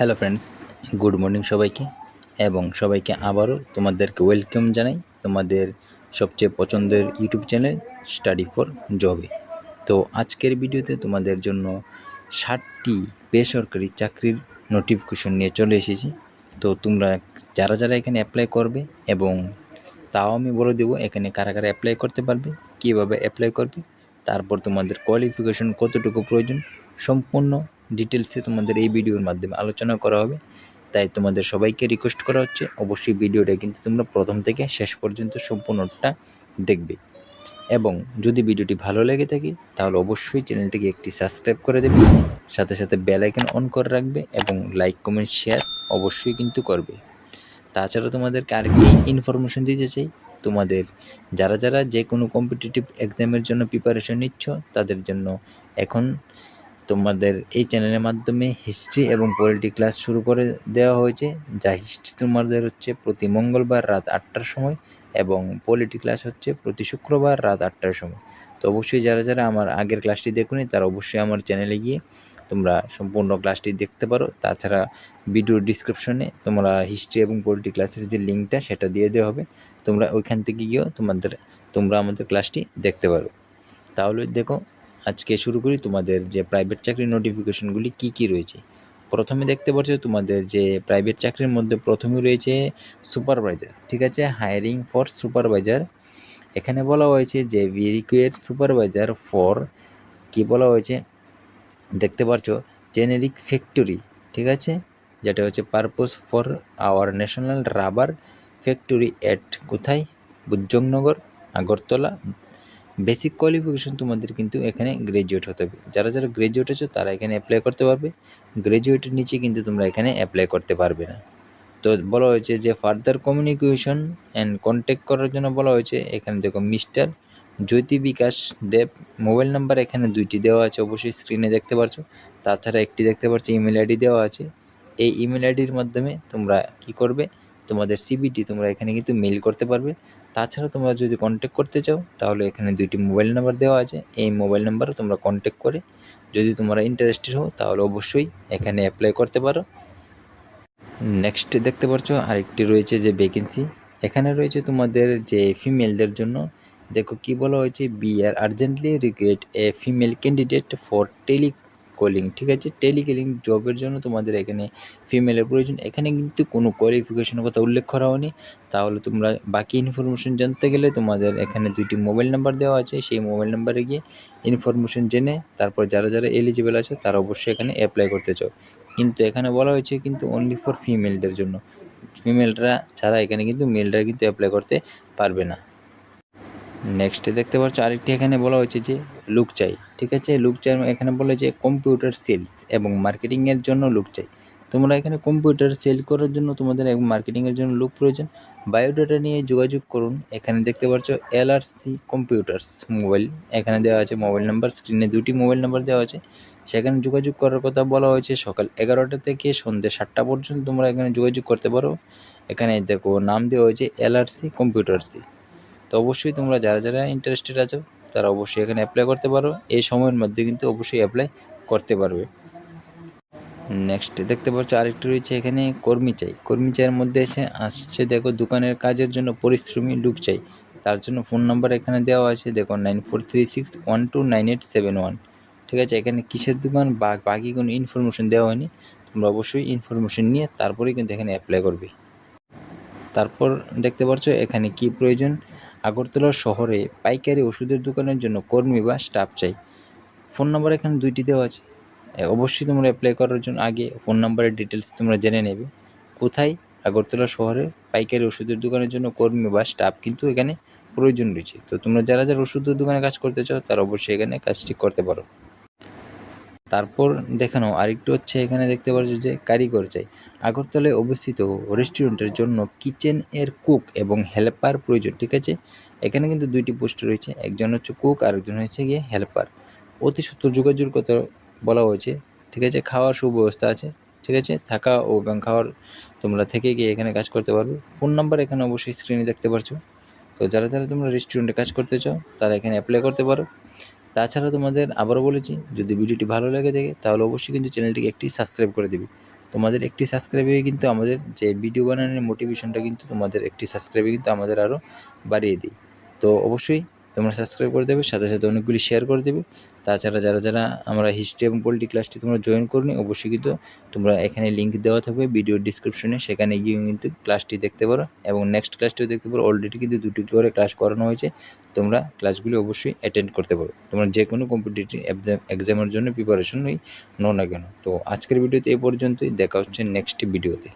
Hello friends good morning সবাইকে এবং সবাইকে আবারও তোমাদেরকে ওয়েলকাম জানাই তোমাদের সবচেয়ে পছন্দের ইউটিউব চ্যানেল স্টাডি ফর জবে তো আজকের ভিডিওতে তোমাদের জন্য ষাটটি বেসরকারি চাকরির নোটিফিকেশন নিয়ে চলে এসেছি। তো তোমরা যারা যারা এখানে অ্যাপ্লাই করবে এবং তাও আমি বলে দেবো এখানে কারা কারা অ্যাপ্লাই করতে পারবে, কীভাবে অ্যাপ্লাই করবে, তারপর তোমাদের কোয়ালিফিকেশন কতটুকু প্রয়োজন, সম্পূর্ণ ডিটেলসে তোমাদের এই ভিডিওর মাধ্যমে আলোচনা করা হবে। তাই তোমাদের সবাইকে রিকোয়েস্ট করা হচ্ছে, অবশ্যই ভিডিওটা কিন্তু তোমরা প্রথম থেকে শেষ পর্যন্ত সম্পূর্ণটা দেখবে। এবং যদি ভিডিওটি ভালো লেগে থাকে, তাহলে অবশ্যই চ্যানেলটিকে একটি সাবস্ক্রাইব করে দেবে, সাথে সাথে বেল আইকন অন করে রাখবে এবং লাইক কমেন্ট শেয়ার অবশ্যই কিন্তু করবে। তাছাড়া তোমাদেরকে আরেকটি ইনফরমেশন দিতে চাই, তোমাদের যারা যারা যে কোনো কম্পিটিটিভ এক্সামের জন্য প্রিপারেশন নিচ্ছ, তাদের জন্য এখন তোমাদের এই চ্যানেলের মাধ্যমে হিস্ট্রি এবং পলিটি ক্লাস শুরু করে দেওয়া হয়েছে, যা হিস্ট্রি তোমাদের হচ্ছে প্রতি মঙ্গলবার রাত আটটার সময় এবং পলিটি ক্লাস হচ্ছে প্রতি শুক্রবার রাত আটটার সময়। তো অবশ্যই যারা যারা আমার আগের ক্লাসটি দেখুনি, তারা অবশ্যই আমার চ্যানেলে গিয়ে তোমরা সম্পূর্ণ ক্লাসটি দেখতে পারো। তাছাড়া ভিডিও ডিসক্রিপশনে তোমরা হিস্ট্রি এবং পলিটি ক্লাসের যে লিঙ্কটা, সেটা দিয়ে দেওয়া হবে। তোমরা ওইখান থেকে গিয়েও তোমাদের, তোমরা আমাদের ক্লাসটি দেখতে পারো। তাহলে দেখো আজকে শুরু করি তোমাদের যে প্রাইভেট চাকরির নোটিফিকেশনগুলি কি কি রয়েছে। প্রথমে দেখতে পাচ্ছ তোমাদের যে প্রাইভেট চাকরির মধ্যে প্রথমে রয়েছে সুপারভাইজার ঠিক আছে? হায়ারিং ফর সুপারভাইজার এখানে বলা হয়েছে যে রিকোয়ার সুপারভাইজার ফর কি বলা হয়েছে? দেখতে পাচ্ছ জেনেরিক ফ্যাক্টরি ঠিক আছে? যেটা হচ্ছে purpose for our national rubber factory at কোথায়? বুজ্জংনগর আগরতলা। বেসিক কোয়ালিফিকেশন তোমাদের কিন্তু এখানে গ্র্যাজুয়েট হতে হবে। যারা যারা গ্র্যাজুয়েট আছো, তারা এখানে অ্যাপ্লাই করতে পারবে। গ্র্যাজুয়েটের নিচে কিন্তু তোমরা এখানে অ্যাপ্লাই করতে পারবে না। তো বলা হয়েছে যে ফার্দার কমিউনিকেশন অ্যান্ড কন্ট্যাক্ট করার জন্য বলা হয়েছে, এখানে দেখো mister Jyoti Bikash Deb mobile number এখানে দুইটি দেওয়া আছে, অবশ্যই স্ক্রিনে দেখতে পারছ। তাছাড়া একটি দেখতে পাচ্ছ ইমেল আইডি দেওয়া আছে। এই ইমেল আইডির মাধ্যমে তোমরা কি করবে? তোমাদের সিবিটি তোমরা এখানে কিন্তু মেল করতে পারবে। তাছাড়া তোমরা যদি কন্ট্যাক্ট করতে চাও, তাহলে এখানে দুইটি মোবাইল নাম্বার দেওয়া আছে। এই মোবাইল নাম্বারে তোমরা কন্ট্যাক্ট করে যদি তোমরা ইন্টারেস্টেড হও, তাহলে অবশ্যই এখানে অ্যাপ্লাই করতে পারো। নেক্সট দেখতে পাচ্ছ আরেকটি রয়েছে যে ভ্যাকেন্সি এখানে রয়েছে তোমাদের যে ফিমেলদের জন্য, দেখো কি বলা হয়েছে we are urgently require a female candidate for telecalling ঠিক আছে? টেলিকলিং জবের জন্য তোমাদের এখানে ফিমেলের প্রয়োজন। এখানে কিন্তু কোনো কোয়ালিফিকেশনের কথা উল্লেখ করা হয়নি। তাহলে তোমরা বাকি ইনফরমেশন জানতে গেলে তোমাদের এখানে দুইটি মোবাইল নাম্বার দেওয়া আছে। সেই মোবাইল নাম্বারে গিয়ে ইনফরমেশন জেনে তারপর যারা যারা এলিজিবল আছে, তারা অবশ্যই এখানে অ্যাপ্লাই করতে চাও। কিন্তু এখানে বলা হয়েছে কিন্তু অনলি ফর ফিমেলদের জন্য। ফিমেলরা ছাড়া এখানে কিন্তু মেলরা কিন্তু অ্যাপ্লাই করতে পারবে না। নেক্সটে দেখতে পাচ্ছ আরেকটি এখানে বলা হয়েছে যে লুক চাই, ঠিক আছে? লুক চাই এখানে বলে যে কম্পিউটার সেলস এবং মার্কেটিংয়ের জন্য লুক চাই। তোমরা এখানে কম্পিউটার সেল করার জন্য তোমাদের মার্কেটিংয়ের জন্য লুক প্রয়োজন। বায়োডাটা নিয়ে যোগাযোগ করুন। এখানে দেখতে পাচ্ছ এলআরসি কম্পিউটার্স মোবাইল এখানে দেওয়া আছে মোবাইল নাম্বার স্ক্রিনে দুটি মোবাইল নাম্বার দেওয়া আছে। সেখানে যোগাযোগ করার কথা বলা হয়েছে সকাল এগারোটা থেকে সন্ধ্যে সাতটা পর্যন্ত তোমরা এখানে যোগাযোগ করতে পারো। এখানে দেখো নাম দেওয়া হয়েছে এলআরসি কম্পিউটার্সি তো অবশ্যই তোমরা যারা যারা ইন্টারেস্টেড আছো, তারা অবশ্যই এখানে অ্যাপ্লাই করতে পারো। এই সময়ের মধ্যে কিন্তু অবশ্যই অ্যাপ্লাই করতে পারবে। নেক্সট দেখতে পাচ্ছ আরেকটি রয়েছে এখানে কর্মী চাই। কর্মী চাইয়ের মধ্যে এসে আসছে, দেখো দোকানের কাজের জন্য পরিশ্রমী লুক চাই। তার জন্য ফোন নাম্বার এখানে দেওয়া আছে, দেখো nine four three six one two nine eight seven one ঠিক আছে, এখানে কিসের দোকান? বা বাকি কোনো ইনফরমেশন দেওয়া হয়নি। তোমরা অবশ্যই ইনফরমেশন নিয়ে তারপরেই কিন্তু এখানে অ্যাপ্লাই করবে। তারপর দেখতে পাচ্ছ এখানে কি প্রয়োজন? আগরতলা শহরে পাইকারি ওষুধের দোকানের জন্য কর্মী বা স্টাফ চাই। ফোন নাম্বার এখানে দুইটি দেওয়া আছে। অবশ্যই তোমরা অ্যাপ্লাই করার জন্য আগে ফোন নাম্বারের ডিটেলস তোমরা জেনে নেবে। কোথায়? আগরতলা শহরে পাইকারি ওষুধের দোকানের জন্য কর্মী বা স্টাফ কিন্তু এখানে প্রয়োজন রয়েছে। তো তোমরা যারা যারা ওষুধের দোকানে কাজ করতে চাও তারা অবশ্যই এখানে কাজটি করতে পারো। তারপর দেখানো আরেকটু হচ্ছে এখানে দেখতে পাচ্ছ যে কারিগর চাই। আগরতলায় অবস্থিত রেস্টুরেন্টের জন্য কিচেন এর কুক এবং হেল্পার প্রয়োজন, ঠিক আছে? এখানে কিন্তু দুইটি পোস্ট রয়েছে, একজন হচ্ছে কুক আর একজন হচ্ছে গিয়ে হেল্পার অতি সত্তর যোগাযোগ কথা বলা হয়েছে, ঠিক আছে? খাওয়ার সুব্যবস্থা আছে, ঠিক আছে? থাকা ও এবং খাওয়ার তোমরা থেকে গিয়ে এখানে কাজ করতে পারবে। ফোন নাম্বার এখানে অবশ্যই স্ক্রিনে দেখতে পারছ। তো যারা যারা তোমরা রেস্টুরেন্টে কাজ করতে চাও, তারা এখানে অ্যাপ্লাই করতে পারো। তাছাড়া তোমাদের আবারও বলেছি, যদি ভিডিওটি ভালো লেগে থাকে, তাহলে অবশ্যই কিন্তু চ্যানেলটিকে একটি সাবস্ক্রাইব করে দিবি। তোমাদের একটি সাবস্ক্রাইবে কিন্তু আমাদের যে ভিডিও বানানোর মোটিভেশনটা কিন্তু তোমাদের একটি সাবস্ক্রাইবে কিন্তু আমাদের আরও বাড়িয়ে দিই। তো অবশ্যই তোমরা সাবস্ক্রাইব করে দেবে, সাথে সাথে অনেকগুলি শেয়ার করে দেবে। তাছাড়া যারা যারা আমরা হিস্ট্রি এবং পলিটি ক্লাসটি তোমরা জয়েন করনি, অবশ্যই কিন্তু তোমরা এখানে লিঙ্ক দেওয়া থাকবে ভিডিও ডিসক্রিপশনে সেখানে গিয়ে কিন্তু ক্লাসটি দেখতে পারো এবং নেক্সট ক্লাসটিও দেখতে পারো। অলরেডি কিন্তু দুটি করে ক্লাস করানো হয়েছে। তোমরা ক্লাসগুলি অবশ্যই অ্যাটেন্ড করতে পারো। তোমরা যে কোনো কম্পিটিটিভ এক্সামের জন্য প্রিপারেশন নই নো না কেন? তো আজকের ভিডিওতে এই পর্যন্তই। দেখা হচ্ছে নেক্সট ভিডিওতে